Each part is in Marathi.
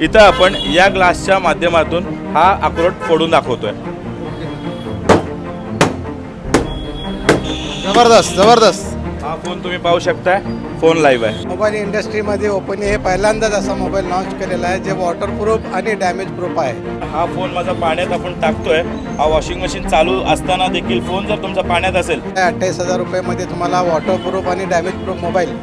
इथं आपण या ग्लासच्या माध्यमातून हा अक्रोड फोडून दाखवतोय. जबरदस्त जबरदस्त. हा फोन तुम्ही पाहू शकताय. फोन लाईव्ह आहे. मोबाईल इंडस्ट्रीमध्ये ओपनली हे पहिल्यांदाच असा मोबाईल लॉन्च केलेला आहे जे वॉटरप्रूफ आणि डॅमेज प्रूफ आहे. हा फोन माझा पाण्यात आपण टाकतोय. हा वॉशिंग मशीन चालू असताना देखील फोन जर तुमचा पाण्यात असेल. अठ्ठावीस हजार रुपयामध्ये तुम्हाला वॉटरप्रूफ आणि डॅमेज प्रूफ मोबाईल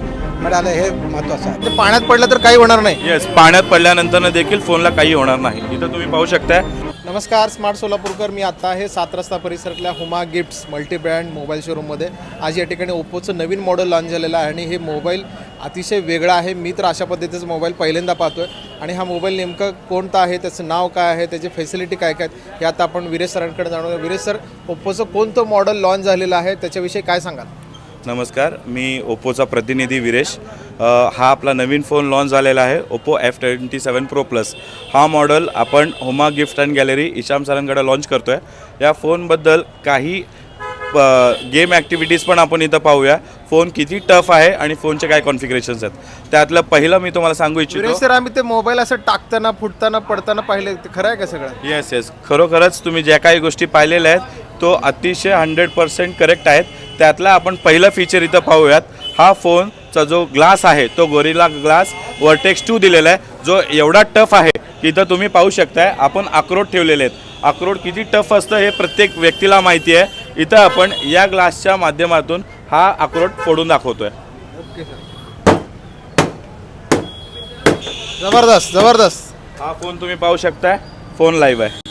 मिळालं हे महत्त्वाचं आहे. ते पाण्यात पडलं तर काही होणार नाही. येस पाण्यात पडल्यानंतर देखील फोनला काही होणार नाही. इथं तुम्ही पाहू शकताय. नमस्कार स्मार्ट सोलापूरकर. मी आता आहे सात रस्ता परिसरातल्या Huma gifts multi brand mobile शोरूममध्ये आज या ठिकाणी ओप्पोचं नवीन मॉडेल लॉन्च झालेलं आहे आणि हे मोबाईल अतिशय वेगळा आहे. मी तर अशा पद्धतीचं मोबाईल पहिल्यांदा पाहतोय. आणि हा मोबाईल नेमकं कोणता आहे? त्याचं नाव काय आहे? त्याची फॅसिलिटी काय काय हे आता आपण विरेश सरांकडे जाणूया विरेश सर ओप्पोचं कोणतं मॉडेल लॉन्च झालेलं आहे? त्याच्याविषयी काय सांगाल? नमस्कार मी ओप्पोचा प्रतिनिधी विरेश. हा आपला नवीन फोन लॉन्च झालेला आहे Oppo F twenty seven pro plus हा मॉडेल आपण होमा गिफ्ट अँड गॅलरी इशाम सरांकडे लॉन्च करतो आहे या फोनबद्दल काही गेम ॲक्टिव्हिटीज पण आपण इथं पाहूया. फोन किती टफ आहे आणि फोनचे काय कॉन्फिगरेशन्स आहेत. त्यातलं पहिलं मी तुम्हाला सांगू इच्छितो. सर आम्ही ते मोबाईल असं टाकताना फुटताना पडताना पाहिले. ते खरं आहे का सगळं? येस येस खरोखरच तुम्ही ज्या काही गोष्टी पाहिलेल्या आहेत तो अतिशय हंड्रेड पर्सेंट करेक्ट आहेत. त्यातला आपण पहिलं फीचर इथं पाहूयात. हा फोनचा जो ग्लास आहे तो गोरिला ग्लास वर्टेक्स टू दिलेला आहे. जो एवढा टफ आहे की इथं तुम्ही पाहू शकताय आपण अक्रोड ठेवलेले आहेत. अक्रोड किती टफ असतं हे प्रत्येक व्यक्तीला माहिती आहे. इथं आपण या ग्लासच्या माध्यमातून हा अक्रोड फोडून दाखवतोय. Okay sir. जबरदस्त जबरदस्त. हा फोन तुम्ही पाहू शकताय. फोन लाईव्ह आहे.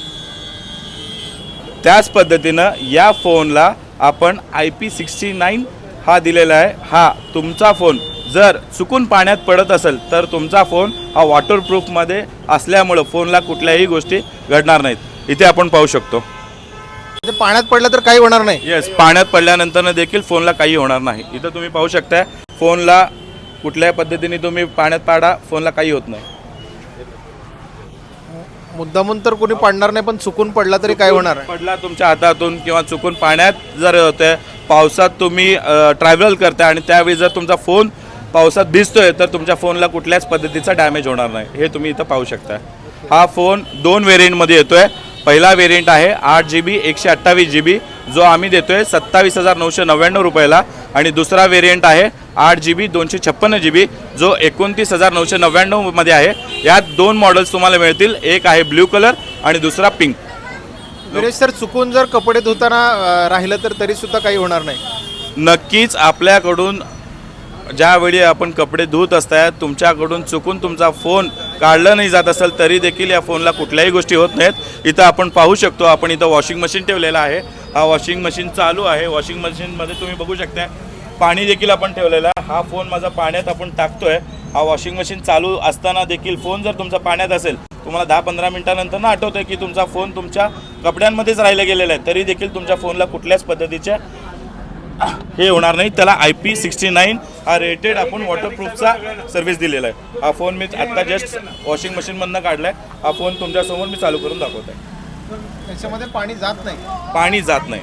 त्याच पद्धतीनं या फोनला आपण आय पी सिक्स्टी नाईन हा दिलेला आहे. हा तुमचा फोन जर चुकून पाण्यात पडत असेल तर तुमचा फोन हा वॉटरप्रूफमध्ये असल्यामुळं फोनला कुठल्याही गोष्टी घडणार नाहीत. इथे आपण पाहू शकतो. ते पाण्यात पडलं तर काही होणार नाही. येस पाण्यात पडल्यानंतर देखील फोनला काही होणार नाही. इथं तुम्ही पाहू शकताय फोनला कुठल्याही पद्धतीने तुम्ही पाण्यात पाडा फोनला काही होत नाही. मुद्दामून तर कोणी पडणार नाही पण चुकून पडला तरी काय होणार? आहे पडला तुमच्या हातातून किंवा चुकून पाण्यात जर होतंय पावसात तुम्ही ट्रॅव्हल करताय आणि त्यावेळी जर तुमचा फोन पावसात भिजतोय तर तुमच्या फोनला कुठल्याच पद्धतीचा डॅमेज होणार नाही. हे तुम्ही इथं पाहू शकता हा फोन दोन व्हेरियंटमध्ये येतोय. पहिला व्हेरियंट आहे आठ जी बी एकशे अठ्ठावीस जी बी जो आम्ही देतोय सत्तावीस हजार नऊशे नव्याण्णव रुपयाला. आणि दुसरा व्हेरियंट आहे आठ जी बी दोनशे छप्पन्न जी बी जो एकोणतीस हजार नऊशे नव्याण्णवमध्ये आहे. यात दोन मॉडेल्स तुम्हाला मिळतील. एक आहे ब्ल्यू कलर आणि दुसरा पिंक. विरेश सर चुकून जर कपडे धुताना राहिलं तर तरी सुद्धा काही होणार नाही. नक्कीच आपल्याकडून ज्यावेळी आपण कपडे धुत असतात तुमच्याकडून चुकून तुमचा फोन काढला नाही जात असेल तरी देखील या फोनला कुठल्याही गोष्टी होत नाहीत. इथं आपण पाहू शकतो आपण इथं वॉशिंग मशीन ठेवलेलं आहे. हा वॉशिंग मशीन चालू आहे. वॉशिंग मशीनमध्ये तुम्ही बघू शकता पाणी देखील आपण ठेवलेलं हा फोन माझा पाण्यात आपण टाकतोय. हा वॉशिंग मशीन चालू असताना देखील फोन जर तुमचा पाण्यात असेल तुम्हाला दहा पंधरा मिनिटानंतर ना आठवतं की तुमचा फोन तुमच्या कपड्यांमध्येच राहिला गेलेला आहे. तरी देखील तुमच्या फोनला कुठल्याच पद्धतीच्या हे होणार नाही. त्याला आय पी सिक्स्टी नाईन हा रेटेड आपण वॉटरप्रूफचा सर्व्हिस दिलेला आहे. हा फोन मी आत्ता जस्ट वॉशिंग मशीनमधनं काढला आहे हा फोन तुमच्यासमोर मी चालू करून दाखवत आहे. त्याच्यामध्ये पाणी जात नाही. पाणी जात नाही.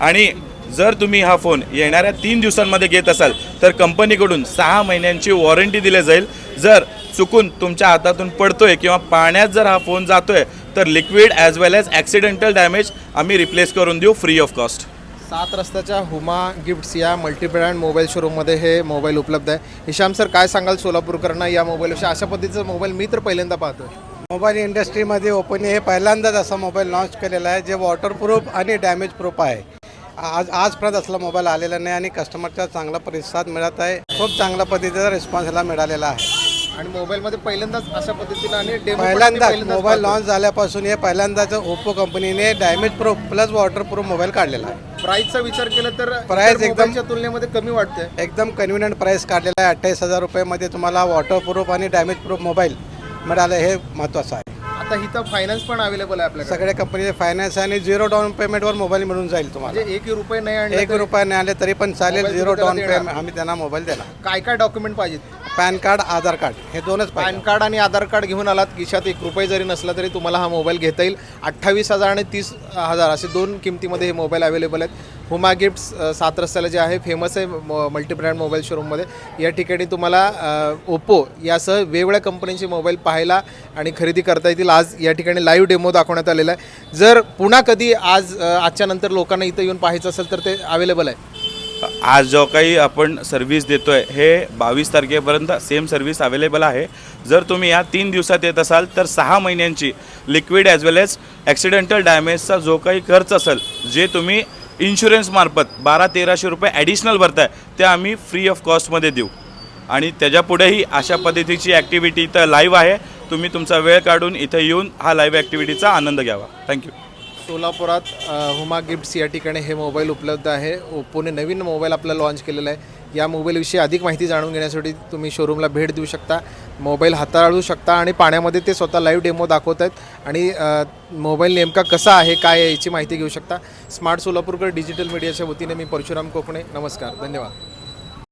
आणि जर तुम्ही हा फोन येणाऱ्या तीन दिवसांमध्ये घेत असाल तर कंपनीकडून सहा महिन्यांची वॉरंटी दिली जाईल. जर चुकून तुमच्या हातातून पडतोय किंवा पाण्यात जर हा फोन जातोय तर liquid as well as accidental damage आम्ही रिप्लेस करून देऊ फ्री ऑफ कॉस्ट सात रस्त्याच्या हुमा गिफ्ट्स या मल्टी ब्रँड मोबाईल शोरूममध्ये हे मोबाईल उपलब्ध आहे. हिशाम सर काय सांगाल सोलापूरकरांना या मोबाईलविषयी अशा पद्धतीचं मोबाईल मी तर पहिल्यांदा पाहतोय. मोबाईल इंडस्ट्रीमध्ये ओपनली हे पहिल्यांदाच असा मोबाईल लॉन्च केलेला आहे जे वॉटरप्रूफ आणि डॅमेज प्रूफ आहे. आज आजपर्यंत असला मोबाईल आलेला नाही आणि कस्टमरचा चांगला प्रतिसाद मिळत आहे. खूप चांगल्या पद्धतीचा रिस्पॉन्स याला मिळालेला आहे. आणि मोबाईलमध्ये पहिल्यांदाच अशा पद्धतीनं आणि पहिल्यांदाच मोबाईल. लॉन्च झाल्यापासून हे पहिल्यांदाच ओप्पो कंपनीने damage proof plus waterproof mobile काढलेला आहे. प्राईसचा विचार केला तर इतर एकदम- तुलनेमध्ये कमी वाटतंय. एकदम कन्व्हिनियंट प्राईस काढलेला आहे. अठ्ठावीस हजार रुपयामध्ये तुम्हाला वॉटरप्रूफ आणि डॅमेज प्रूफ मोबाईल मिळालं. हे महत्त्वाचं आहे. आता इथं फायनान्स पण अवेलेबल आहे आपल्याकडे. सगळ्या कंपनीचे फायनान्स आणि झिरो डाऊन पेमेंटवर मोबाईल मिळून जाईल तुम्हाला. म्हणजे एक रुपये नाही आणले एक रुपया नाही आले तरी पण चालेल. मोबाईल झिरो तुम्ही डाऊन. पेमेंट आम्ही त्यांना मोबाईल देणार. काय काय डॉक्युमेंट पाहिजेत? पॅन कार्ड आधार कार्ड हे दोनच पॅन कार्ड आणि आधार कार्ड घेऊन आलात खिशात एक रुपये जरी नसला तरी तुम्हाला हा मोबाईल घेता येईल. अठ्ठावीस हजार आणि तीस हजार असे दोन किमतीमध्ये हे मोबाईल अवेलेबल आहेत. हुमा गिफ्ट्स सात रस्त्याला जे आहे फेमस आहे मल्टीब्रँड मोबाईल शोरूममध्ये या ठिकाणी तुम्हाला ओप्पो यासह वेगवेगळ्या कंपनीचे मोबाईल पाहायला आणि खरेदी करता येतील. आज या ठिकाणी लाईव्ह डेमो दाखवण्यात आलेला आहे. जर पुन्हा कधी आज आजच्या नंतर लोकांना इथं येऊन पाहायचं असेल तर ते अवेलेबल आहे. आज जो काही आपण सर्व्हिस देतो आहे हे बावीस तारखेपर्यंत सेम सर्व्हिस अवेलेबल आहे. जर तुम्ही या तीन दिवसात येत असाल तर सहा महिन्यांची liquid as well as accidental डॅमेजचा जो काही खर्च असेल जे तुम्ही इन्शुरन्समार्फत बारा तेराशे रुपये ॲडिशनल भरताय ते आम्ही फ्री ऑफ कॉस्टमध्ये देऊ. आणि त्याच्यापुढेही अशा पद्धतीची ॲक्टिव्हिटी इथं लाईव्ह आहे. तुम्ही तुमचा वेळ काढून इथं येऊन हा लाईव्ह ॲक्टिव्हिटीचा आनंद घ्यावा. थँक्यू सोलापुरात हुमा गिफ्ट्स या ठिकाणी हे मोबाईल उपलब्ध आहे. ओप्पोने नवीन मोबाईल आपला लॉन्च केलेला आहे. या मोबाईलविषयी अधिक माहिती जाणून घेण्यासाठी तुम्ही शोरूमला भेट देऊ शकता. मोबाईल हाताळू शकता आणि पाण्यामध्ये ते स्वतः लाईव्ह डेमो दाखवत आहेत. आणि मोबाईल नेमका कसा आहे काय आहे याची माहिती घेऊ शकता. स्मार्ट सोलापूरकर डिजिटल मीडियाच्या वतीने मी परशुराम कोकणे. नमस्कार. धन्यवाद.